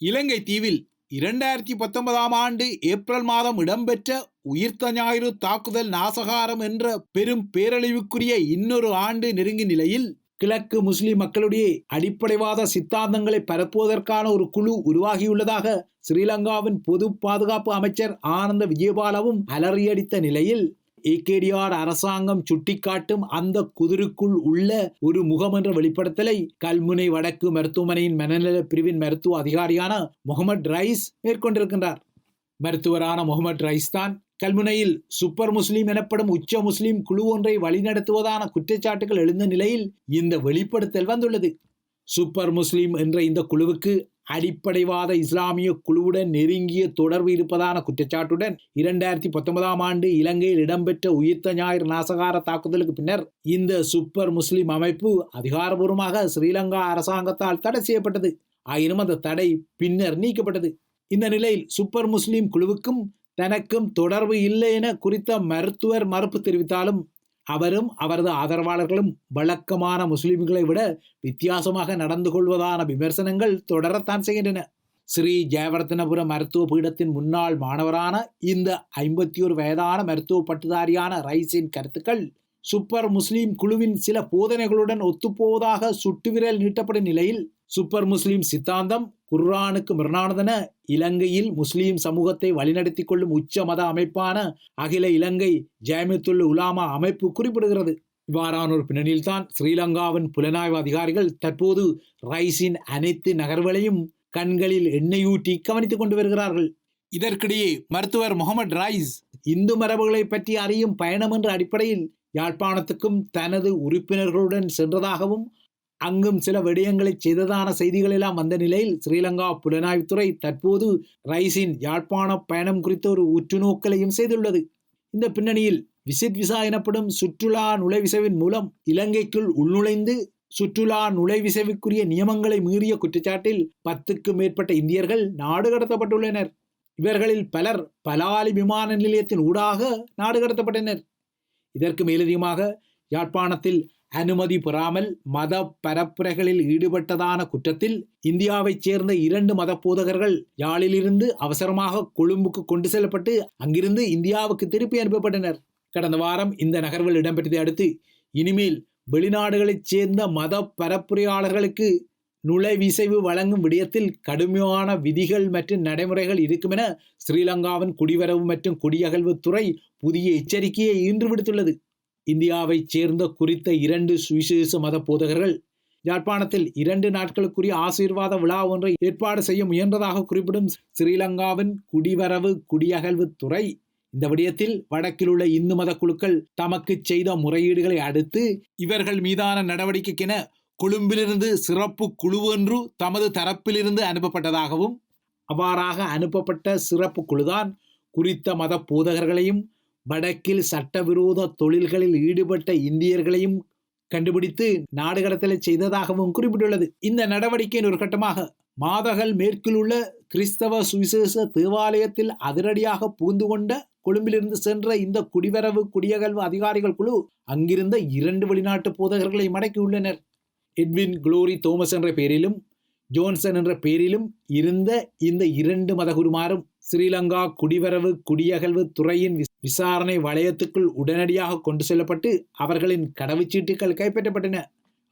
இலங்கை தீவில் இரண்டாயிரத்தி பத்தொன்பதாம் ஆண்டு ஏப்ரல் மாதம் இடம்பெற்ற உயிர்த்த ஞாயிறு தாக்குதல் நாசகாரம் என்ற பெரும் பேரழிவுக்குரிய இன்னொரு ஆண்டு நெருங்கிய நிலையில் கிழக்கு முஸ்லிம் மக்களுடைய அடிப்படைவாத சித்தாந்தங்களை பரப்புவதற்கான ஒரு குழு உருவாகியுள்ளதாக ஸ்ரீலங்காவின் பொது பாதுகாப்பு அமைச்சர் ஆனந்த விஜயபாலவும் அலறியடித்த நிலையில் ஏகேடிஆர் அரசாங்கம் சுட்டிக்காட்டும் அந்த குதிருக்குள் உள்ள ஒரு முகம் என்ற வெளிப்படுத்தலை கல்முனை வடக்கு மருத்துவமனையின் மனநல பிரிவின் மருத்துவ அதிகாரியான முகமது ரைஸ் மேற்கொண்டிருக்கின்றார். மருத்துவரான முகமது ரைஸ் தான் கல்முனையில் சூப்பர் முஸ்லீம் எனப்படும் உச்ச முஸ்லீம் குழு ஒன்றை வழிநடத்துவதான குற்றச்சாட்டுகள் எழுந்த நிலையில் இந்த வெளிப்படுத்தல் வந்துள்ளது. சூப்பர் முஸ்லீம் என்ற இந்த குழுவுக்கு அடிப்படைவாத இஸ்லாமிய குழுவுடன் நெருங்கிய தொடர்பு இருப்பதான குற்றச்சாட்டுடன் இரண்டாயிரத்தி பத்தொன்பதாம் ஆண்டு இலங்கையில் இடம்பெற்ற உயிர்த்த ஞாயிறு நாசகார தாக்குதலுக்கு பின்னர் இந்த சூப்பர் முஸ்லிம் அமைப்பு அதிகாரபூர்வமாக ஸ்ரீலங்கா அரசாங்கத்தால் தடை செய்யப்பட்டது. ஆயினும் அந்த தடை பின்னர் நீக்கப்பட்டது. இந்த நிலையில் சூப்பர் முஸ்லிம் குழுவுக்கும் தனக்கும் தொடர்பு இல்லை என குறித்த மருத்துவர் மறுப்பு தெரிவித்தாலும் அவரும் அவரது ஆதரவாளர்களும் வழக்கமான முஸ்லிம்களை விட வித்தியாசமாக நடந்து கொள்வதான விமர்சனங்கள் தொடரத்தான் செய்கின்றன. ஸ்ரீ ஜெயவர்த்தனபுரம் மருத்துவ பீடத்தின் முன்னாள் மாணவரான இந்த ஐம்பத்தி ஒரு வயதான மருத்துவ பட்டுதாரியான ரைஸின் கருத்துக்கள் சூப்பர் முஸ்லீம் குழுவின் சில போதனைகளுடன் ஒத்துப்போவதாக சுட்டுவிரல் நீட்டப்படும் நிலையில் சூப்பர் முஸ்லீம் சித்தாந்தம் குர்ஆனுக்கு மிரணானதென இலங்கையில் முஸ்லீம் சமூகத்தை வழிநடத்தி கொள்ளும் உச்ச மத அமைப்பான அகில இலங்கை ஜயமித்துல் உலாமா அமைப்பு குறிப்பிடுகிறது. இவ்வாறான ஒரு பின்னணியில்தான் ஸ்ரீலங்காவின் புலனாய்வு அதிகாரிகள் தற்போது ரைஸின் அனைத்து நகர்வுகளையும் கண்களில் எண்ணெயூட்டி கவனித்துக் கொண்டு வருகிறார்கள். இதற்கிடையே மருத்துவர் முகமது ரைஸ் இந்து மரபுகளை பற்றி அறியும் பயணம் என்ற அடிப்படையில் யாழ்ப்பாணத்துக்கும் தனது உறுப்பினர்களுடன் சென்றதாகவும் அங்கும் சில விடயங்களை செய்ததான செய்திகள் எல்லாம் வந்த நிலையில் ஸ்ரீலங்கா புலனாய்வுத்துறை தற்போது ரைஸின் யாழ்ப்பாண பயணம் குறித்த ஒரு உற்றுநோக்கலையும் செய்துள்ளது. இந்த பின்னணியில் விசிட் விசா எனப்படும் சுற்றுலா நுழைவிசவின் மூலம் இலங்கைக்குள் உள்நுழைந்து சுற்றுலா நுழைவிசைவுக்குரிய நியமங்களை மீறிய குற்றச்சாட்டில் பத்துக்கும் மேற்பட்ட இந்தியர்கள் நாடு கடத்தப்பட்டுள்ளனர். இவர்களில் பலர் பலாலி விமான நிலையத்தின் ஊடாக நாடு கடத்தப்பட்டனர். இதற்கு மேலதிகமாக யாழ்ப்பாணத்தில் அனுமதி பெறாமல் மத பரப்புரைகளில் ஈடுபட்டதான குற்றத்தில் இந்தியாவைச் சேர்ந்த இரண்டு மத போதகர்கள் யாழிலிருந்து அவசரமாக கொழும்புக்கு கொண்டு செல்லப்பட்டு அங்கிருந்து இந்தியாவுக்கு திருப்பி அனுப்பப்பட்டனர். கடந்த வாரம் இந்த நகர்வில் இடம்பெற்றதை அடுத்து இனிமேல் வெளிநாடுகளைச் சேர்ந்த மத பரப்புரையாளர்களுக்கு நுழைவிசைவு வழங்கும் விடயத்தில் கடுமையான விதிகள் மற்றும் நடைமுறைகள் இருக்கும் என ஸ்ரீலங்காவின் குடிவரவு மற்றும் குடியகழ்வு துறை புதிய எச்சரிக்கையை இன்று விடுத்துள்ளது. இந்தியாவைச் சேர்ந்த குறித்த இரண்டு சுவிசேஷ மத போதகர்கள் யாழ்ப்பாணத்தில் இரண்டு நாட்களுக்குரிய ஆசீர்வாத விழா ஒன்றை ஏற்பாடு செய்ய முயன்றதாக குறிப்பிடும் ஸ்ரீலங்காவின் குடிவரவு குடியகழ்வு துறை இந்த விடயத்தில் வடக்கில் உள்ள இந்து மத குழுக்கள் தமக்கு செய்த முறையீடுகளை அடுத்து இவர்கள் மீதான நடவடிக்கைக்கென கொழும்பிலிருந்து சிறப்பு குழு ஒன்று தமது தரப்பிலிருந்து அனுப்பப்பட்டதாகவும் அவ்வாறாக அனுப்பப்பட்ட சிறப்பு குழுதான் குறித்த மத போதகர்களையும் வடக்கில் சட்டவிரோத தொழில்களில் ஈடுபட்ட இந்தியர்களையும் கண்டுபிடித்து நாடு கடத்தலை செய்ததாகவும் குறிப்பிட்டுள்ளது. இந்த நடவடிக்கையின் ஒரு கட்டமாக மாதகள் மேற்கில் உள்ள கிறிஸ்தவ சுவிசேஷ தேவாலயத்தில் அதிரடியாக புகுந்து கொண்ட கொழும்பிலிருந்து சென்ற இந்த குடிவரவு குடியகல்வு அதிகாரிகள் குழு அங்கிருந்த இரண்டு வெளிநாட்டு போதகர்களை மடக்கியுள்ளனர். எட்வின் குளோரி தோமஸ் என்ற பெயரிலும் ஜோன்சன் என்ற பெயரிலும் இருந்த இந்த இரண்டு மதகுருமாரும் ஸ்ரீலங்கா குடிவரவு குடியகழ்வு துறையின் விசாரணை வளையத்துக்குள் உடனடியாக கொண்டு செல்லப்பட்டு அவர்களின் கடவுச்சீட்டுகள் கைப்பற்றப்பட்டன.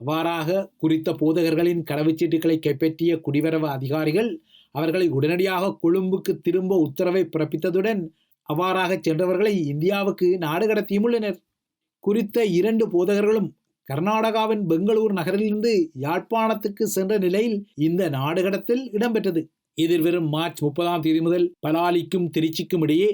அவ்வாறாக குறித்த போதகர்களின் கடவுச்சீட்டுகளை கைப்பற்றிய குடிவரவு அதிகாரிகள் அவர்களை உடனடியாக கொழும்புக்கு திரும்ப உத்தரவை பிறப்பித்ததுடன் அவ்வாறாக சென்றவர்களை இந்தியாவுக்கு நாடு கடத்தியும் உள்ளனர் குறித்த இரண்டு போதகர்களும் கர்நாடகாவின் பெங்களூர் நகரிலிருந்து யாழ்ப்பாணத்துக்கு சென்ற நிலையில் இந்த நாடுகடத்தில் இடம்பெற்றது. எதிர்வரும் மார்ச் முப்பதாம் தேதி முதல் பலாலிக்கும் திருச்சிக்கும் இடையே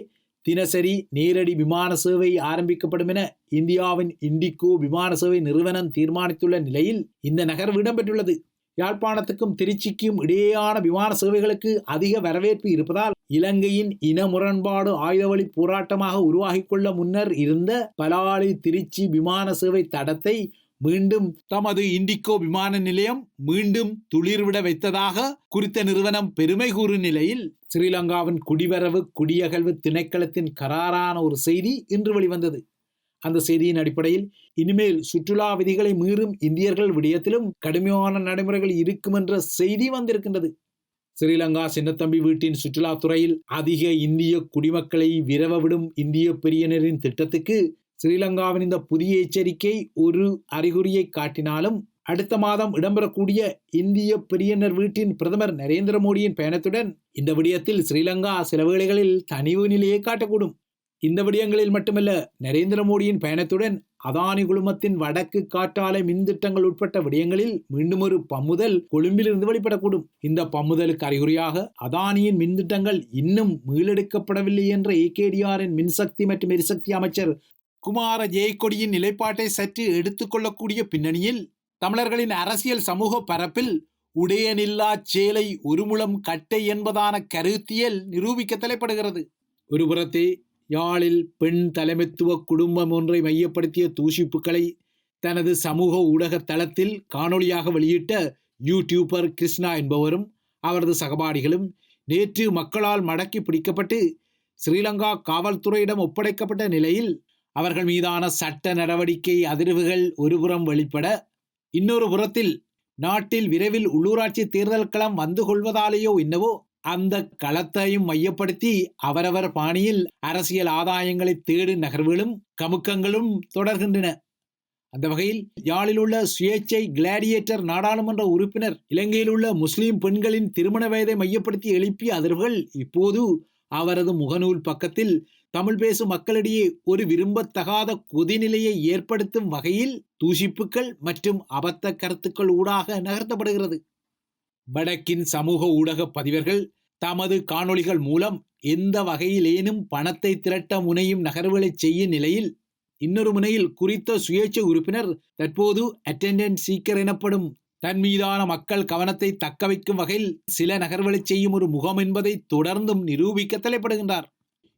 தினசரி நேரடி விமான சேவை ஆரம்பிக்கப்படும் என இந்தியாவின் இண்டிகோ விமான சேவை நிறுவனம் தீர்மானித்துள்ள நிலையில் இந்த நகர்வு இடம்பெற்றுள்ளது. யாழ்ப்பாணத்துக்கும் திருச்சிக்கும் இடையேயான விமான சேவைகளுக்கு அதிக வரவேற்பு இருப்பதால் இலங்கையின் இன முரண்பாடு ஆயுதவழி போராட்டமாக உருவாகிக்கொள்ள முன்னர் இருந்த பலாலி திருச்சி விமான சேவை தடத்தை மீண்டும் தமது இண்டிகோ விமான நிலையம் மீண்டும் துளிர்விட வைத்ததாக குறித்த நிறுவனம் பெருமை கூறும் நிலையில் ஸ்ரீலங்காவின் குடிவரவு குடியகழ்வு திணைக்களத்தின் கராரான ஒரு செய்தி இன்று வெளிவந்தது. அந்த செய்தியின் அடிப்படையில் இனிமேல் சுற்றுலா விதிகளை மீறும் இந்தியர்கள் விடயத்திலும் கடுமையான நடைமுறைகள் இருக்கும் என்ற செய்தி வந்திருக்கின்றது. ஸ்ரீலங்கா சின்னத்தம்பி வீட்டின் சுற்றுலாத்துறையில் அதிக இந்திய குடிமக்களை விரவ விடும் இந்திய பெரியனரின் திட்டத்துக்கு ஸ்ரீலங்காவின் இந்த புதிய எச்சரிக்கை ஒரு அறிகுறியை காட்டினாலும் அடுத்த மாதம் இடம்பெறக்கூடிய இந்திய பெரியனர் வீட்டின் பிரதமர் நரேந்திர மோடியின் பயணத்துடன் இந்த விடயத்தில் ஸ்ரீலங்கா சில வேளைகளில் தனிவு நிலையை காட்டக்கூடும். இந்த விடயங்களில் மட்டுமல்ல நரேந்திர மோடியின் பயணத்துடன் அதானி குழுமத்தின் வடக்கு காற்றாலை மின் திட்டங்கள் உட்பட்ட விடயங்களில் மீண்டும் ஒரு பம்முதல் கொழும்பிலிருந்து வெளிப்படக்கூடும். இந்த பம்முதலுக்கு அறிகுறியாக அதானியின் மின் திட்டங்கள் இன்னும் மீளெடுக்கப்படவில்லை என்ற ஏகேடிஆரின் மின்சக்தி மற்றும் எரிசக்தி அமைச்சர் குமார ஜெயக்கொடியின் நிலைப்பாட்டை சற்று எடுத்துக்கொள்ளக்கூடிய பின்னணியில் தமிழர்களின் அரசியல் சமூக பரப்பில் உடையனில்லா சேலை ஒருமுளம் கட்டை என்பதான கருத்தியல் நிரூபிக்க தலைப்படுகிறது ஒரு புறத்தே யாழில் பெண் தலைமைத்துவ குடும்பம் ஒன்றை மையப்படுத்திய தூசிப்புக்களை தனது சமூக ஊடக தளத்தில் காணொளியாக வெளியிட்ட யூடியூபர் கிருஷ்ணா என்பவரும் அவரது சகபாடிகளும் நேற்று மக்களால் மடக்கி பிடிக்கப்பட்டு ஸ்ரீலங்கா காவல்துறையிடம் ஒப்படைக்கப்பட்ட நிலையில் அவர்கள் மீதான சட்ட நடவடிக்கை அதிர்வுகள் ஒருபுறம் வெளிப்பட இன்னொரு புறத்தில் நாட்டில் விரைவில் உள்ளூராட்சி தேர்தல் களம் வந்து கொள்வதாலேயோ என்னவோ அந்த களத்தையும் மையப்படுத்தி அவரவர் பாணியில் அரசியல் ஆதாயங்களை தேடும் நகர்வுகளும் கமுக்கங்களும் தொடர்கின்றன. அந்த வகையில் யாழில் உள்ள சுயேச்சை கிளாடியேட்டர் நாடாளுமன்ற உறுப்பினர் இலங்கையில் உள்ள முஸ்லிம் பெண்களின் திருமண வயதை மையப்படுத்தி எழுப்பிய அதிர்வுகள் இப்போது அவரது முகநூல் பக்கத்தில் தமிழ் பேசும் மக்களிடையே ஒரு விரும்பத்தகாத கொதிநிலையை ஏற்படுத்தும் வகையில் தூசிப்புக்கள் மற்றும் அபத்த கருத்துக்கள் ஊடாக நகர்த்தப்படுகிறது. வடக்கின் சமூக ஊடக பதிவர்கள் தமது காணொளிகள் மூலம் எந்த வகையிலேனும் பணத்தை திரட்ட முனையும் நகர்வுகளை செய்யும் நிலையில் இன்னொரு முனையில் குறித்த சுயேட்சை உறுப்பினர் தற்போது அட்டெண்டன்ட் சீக்கர் எனப்படும் தன் மீதான மக்கள் கவனத்தை தக்க வைக்கும் வகையில் சில நகர்வுகளை செய்யும் ஒரு முகம் என்பதை தொடர்ந்தும் நிரூபிக்க தலைப்படுகின்றார்.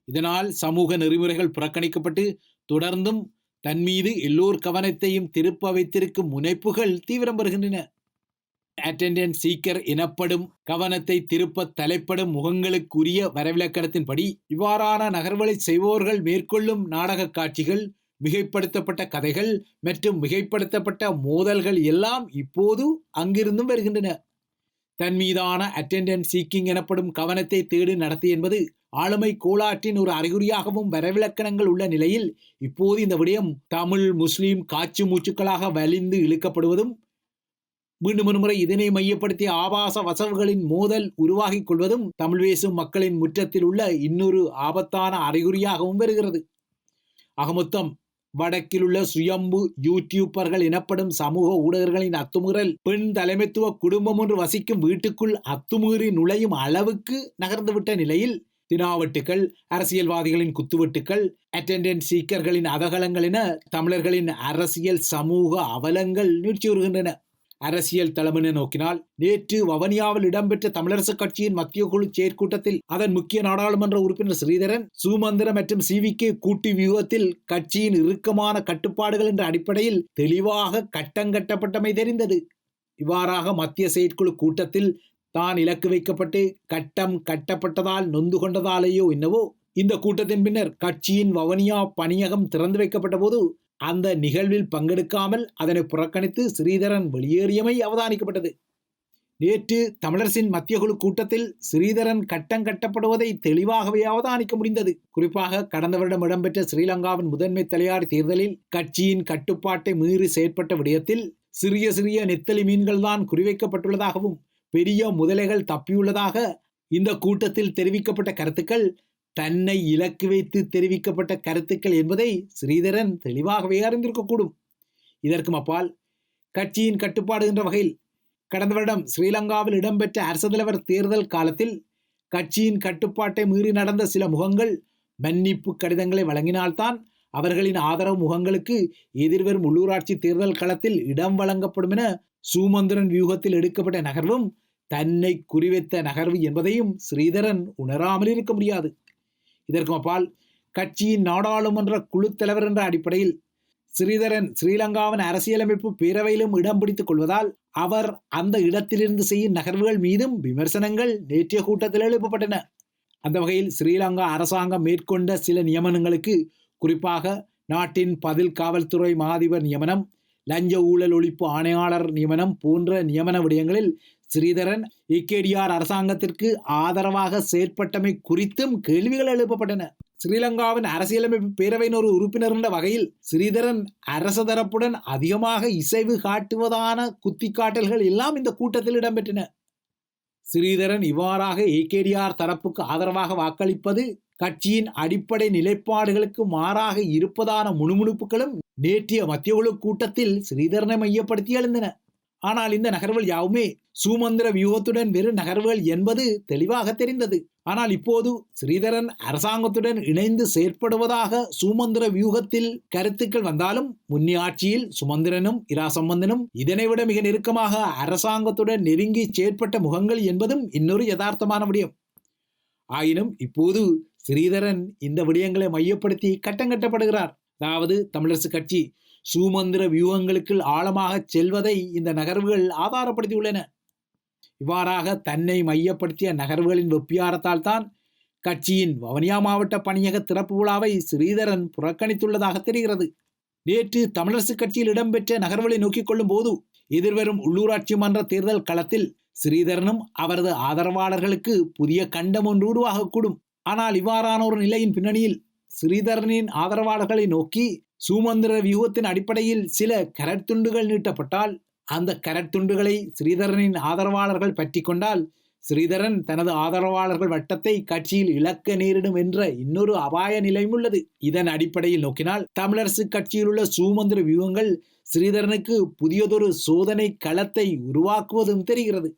இதனால் சமூக நெறிமுறைகள் புறக்கணிக்கப்பட்டு தொடர்ந்தும் தன் மீது எல்லோர் கவனத்தையும் திருப்ப வைத்திருக்கும் முனைப்புகள் தீவிரம் வருகின்றன அட்டெண்டன்ட் சீக்கர் எனப்படும் கவனத்தை திருப்ப தலைப்படும் முகங்களுக்குரிய வரவிலக்கணத்தின்படி இவ்வாறான நகர்வலை செய்வோர்கள் மேற்கொள்ளும் நாடக காட்சிகள் மிகைப்படுத்தப்பட்ட கதைகள் மற்றும் மிகைப்படுத்தப்பட்ட மோதல்கள் எல்லாம் இப்போது அங்கிருந்தும் வருகின்றன. தன் மீதான அட்டெண்டன்ஸ் சீக்கிங் எனப்படும் கவனத்தை தேடு நடத்தி என்பது ஆளுமை கோளாற்றின் ஒரு அறிகுறியாகவும் வரவிலக்கணங்கள் உள்ள நிலையில் இப்போது இந்த விடயம் தமிழ் முஸ்லீம் காட்சி மூச்சுக்களாக வலிந்து இழுக்கப்படுவதும் மீண்டும் ஒருமுறை இதனை மையப்படுத்திய ஆபாச வசவுகளின் மோதல் உருவாகிக் கொள்வதும் தமிழ் பேசும் மக்களின் முற்றத்தில் உள்ள இன்னொரு ஆபத்தான அறிகுறியாகவும் வருகிறது. அகமொத்தம் வடக்கில் உள்ள சுயம்பு யூடியூப்பர்கள் எனப்படும் சமூக ஊடகர்களின் அத்துமுறல் பெண் தலைமைத்துவ குடும்பம் ஒன்று வசிக்கும் வீட்டுக்குள் அத்துமீறி நுழையும் அளவுக்கு நகர்ந்துவிட்ட நிலையில் தினாவட்டுக்கள் அரசியல்வாதிகளின் குத்துவெட்டுக்கள் அட்டெண்டன்ட் சீக்கர்களின் அதகலங்கள் என தமிழர்களின் அரசியல் சமூக அவலங்கள் நீட்சியுறுகின்றன அரசியல் தலைமையை நோக்கினால் நேற்று வவனியாவில் இடம்பெற்ற தமிழரசுக் கட்சியின் மத்திய குழு செயற்கூட்டத்தில் அதன் முக்கிய நாடாளுமன்ற உறுப்பினர் ஸ்ரீதரன் சுமந்திர மற்றும் சிவிகே கூட்டு வியூகத்தில் கட்சியின் இறுக்கமான கட்டுப்பாடுகள் என்ற அடிப்படையில் தெளிவாக கட்டங்கட்டப்பட்டமை தெரிந்தது. இவ்வாறாக மத்திய செயற்குழு கூட்டத்தில் தான் இலக்கு வைக்கப்பட்டு கட்டம் கட்டப்பட்டதால் நொந்து கொண்டதாலேயோ என்னவோ இந்த கூட்டத்தின் பின்னர் கட்சியின் வவனியா பணியகம் திறந்து வைக்கப்பட்ட போது அந்த நிகழ்வில் பங்கெடுக்காமல் அதனை புறக்கணித்து ஸ்ரீதரன் வெளியேறியமை அவதானிக்கப்பட்டது. நேற்று தமிழரசின் மத்திய குழு கூட்டத்தில் ஸ்ரீதரன் கட்டம் கட்டப்படுவதை தெளிவாகவே அவதானிக்க முடிந்தது. குறிப்பாக கடந்த வருடம் இடம்பெற்ற ஸ்ரீலங்காவின் முதன்மை தலையார் தேர்தலில் கட்சியின் கட்டுப்பாட்டை மீறி செயற்பட்ட விடயத்தில் சிறிய சிறிய நெத்தலி மீன்கள்தான் குறிவைக்கப்பட்டுள்ளதாகவும் பெரிய முதலைகள் தப்பியுள்ளதாக இந்த கூட்டத்தில் தெரிவிக்கப்பட்ட கருத்துக்கள் தன்னை இலக்கு வைத்து தெரிவிக்கப்பட்ட கருத்துக்கள் என்பதை ஸ்ரீதரன் தெளிவாகவே அறிந்திருக்கக்கூடும். இதற்கும் அப்பால் கட்சியின் கட்டுப்பாடு என்ற வகையில் கடந்த வருடம் ஸ்ரீலங்காவில் இடம்பெற்ற அரசு தலைவர் தேர்தல் காலத்தில் கட்சியின் கட்டுப்பாட்டை மீறி நடந்த சில முகங்கள் மன்னிப்பு கடிதங்களை வழங்கினால்தான் அவர்களின் ஆதரவு முகங்களுக்கு எதிர்வரும் உள்ளூராட்சி தேர்தல் களத்தில் இடம் வழங்கப்படும் என சூமந்திரன் வியூகத்தில் எடுக்கப்பட்ட நகர்வும் தன்னை குறிவைத்த நகர்வு என்பதையும் ஸ்ரீதரன் உணராமல் இருக்க முடியாது. இதற்கும் அப்பால் கட்சியின் நாடாளுமன்ற குழு தலைவர் என்ற அடிப்படையில் ஸ்ரீதரன் ஸ்ரீலங்காவின் அரசியலமைப்பு பேரவையிலும் இடம் பிடித்துக் கொள்வதால் அவர் அந்த இடத்திலிருந்து செய்யும் நகர்வுகள் மீதும் விமர்சனங்கள் நேற்றைய கூட்டத்தில் எழுப்பப்பட்டன. அந்த வகையில் ஸ்ரீலங்கா அரசாங்கம் மேற்கொண்ட சில நியமனங்களுக்கு குறிப்பாக நாட்டின் பதில் காவல்துறை மாதிபர் நியமனம் லஞ்ச ஊழல் ஒழிப்பு ஆணையாளர் நியமனம் போன்ற நியமன விடயங்களில் ஸ்ரீதரன் ஏகேடிஆர் அரசாங்கத்திற்கு ஆதரவாக செயற்பட்டமை குறித்தும் கேள்விகள் எழுப்பப்பட்டன. ஸ்ரீலங்காவின் அரசியலமைப்பு பேரவையின் ஒரு உறுப்பினர் என்ற வகையில் ஸ்ரீதரன் அரச தரப்புடன் அதிகமாக இசைவு காட்டுவதான குத்திக்காட்டல்கள் எல்லாம் இந்த கூட்டத்தில் இடம்பெற்றன. ஸ்ரீதரன் இவ்வாறாக ஏகேடிஆர் தரப்புக்கு ஆதரவாக வாக்களிப்பது கட்சியின் அடிப்படை நிலைப்பாடுகளுக்கு மாறாக இருப்பதான முணுமுணுப்புகளும் நேற்றைய மத்திய குழு கூட்டத்தில் ஸ்ரீதரனை மையப்படுத்தி எழுந்தன. ஆனால் இந்த நகர்வுகள் யாவுமே சுமந்திர வியூகத்துடன் வெறும் நகர்வுகள் என்பது தெளிவாக தெரிந்தது. ஆனால் இப்போது ஸ்ரீதரன் அரசாங்கத்துடன் இணைந்து செயற்படுவதாக சுமந்திர வியூகத்தில் கருத்துக்கள் வந்தாலும் முன்னி ஆட்சியில் சுமந்திரனும் இராசம்பந்தனும் இதனை விட மிக நெருக்கமாக அரசாங்கத்துடன் நெருங்கி செயற்பட்ட முகங்கள் என்பதும் இன்னொரு யதார்த்தமான விடயம். ஆயினும் இப்போது ஸ்ரீதரன் இந்த விடயங்களை மையப்படுத்தி கட்டங்கட்டப்படுகிறார் அதாவது தமிழரசு கட்சி சூமந்திர வியூகங்களுக்குள் ஆழமாக செல்வதை இந்த நகர்வுகள் ஆதாரப்படுத்தியுள்ளன. இவ்வாறாக தன்னை மையப்படுத்திய நகர்வுகளின் வெப்பியாரத்தால் தான் கட்சியின் வவனியா மாவட்ட பணியக திறப்பு விழாவை ஸ்ரீதரன் புறக்கணித்துள்ளதாக தெரிகிறது. நேற்று தமிழரசுக் கட்சியில் இடம்பெற்ற நகர்வுகளை நோக்கிக் கொள்ளும் போது எதிர்வரும் உள்ளூராட்சி மன்ற தேர்தல் களத்தில் ஸ்ரீதரனும் அவரது ஆதரவாளர்களுக்கு புதிய கண்டம் ஒன்று உருவாகக்கூடும். ஆனால் இவ்வாறான ஒரு நிலையின் பின்னணியில் ஸ்ரீதரனின் ஆதரவாளர்களை நோக்கி சுமந்திர வியூகத்தின் அடிப்படையில் சில கரட்துண்டுகள் நீட்டப்பட்டால் அந்த கரட்துண்டுகளை ஸ்ரீதரனின் ஆதரவாளர்கள் பற்றி கொண்டால் ஸ்ரீதரன் தனது ஆதரவாளர்கள் வட்டத்தை கட்சியில் இழக்க நேரிடும் என்ற இன்னொரு அபாய நிலையும் உள்ளது இதன் அடிப்படையில் நோக்கினால் தமிழரசு கட்சியில் உள்ள சுமந்திர வியூகங்கள் ஸ்ரீதரனுக்கு புதியதொரு சோதனை களத்தை உருவாக்குவதும் தெரிகிறது.